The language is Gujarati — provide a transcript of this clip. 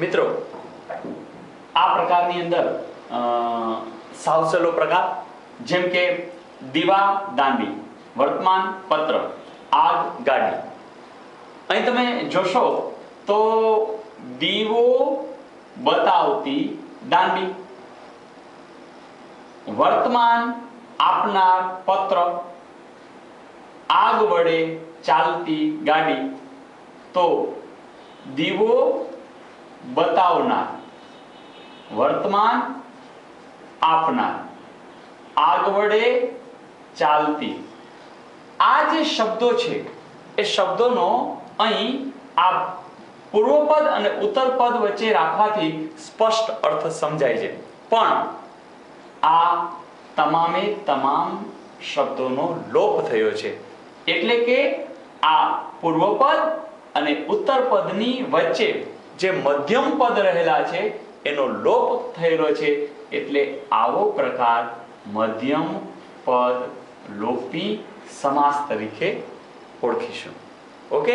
મિત્રો, આ પ્રકારની અંદર સાવ પ્રકાર, જેમ કે દીવા દાંડી, વર્તમાન પત્ર, આગ ગાડી. અહીં તમે જોશો તો દીવો બતાવતી દાંડી. વર્તમાન આપનાર પત્ર, આગ વડે ચાલતી ગાડી. તો દીવો બતાવનાર, વર્તમાન આપનાર, આગ વડે ચાલતી. આ જે શબ્દો છે, એ શબ્દોનો અહીં આ પૂર્વપદ અને ઉત્તરપદ વચ્ચે રાખવાથી સ્પષ્ટ અર્થ સમજાય છે. પણ આ તમામે તમામ શબ્દોનો લોપ થયો છે. એટલે કે આ પૂર્વપદ અને ઉત્તરપદની વચ્ચે જે મધ્યમ પદ રહેલા છે, એનો લોપ થયેલો છે, એટલે આવો પ્રકાર મધ્યમ પદ લોપી સમાસ તરીકે ઓળખીશું. ઓકે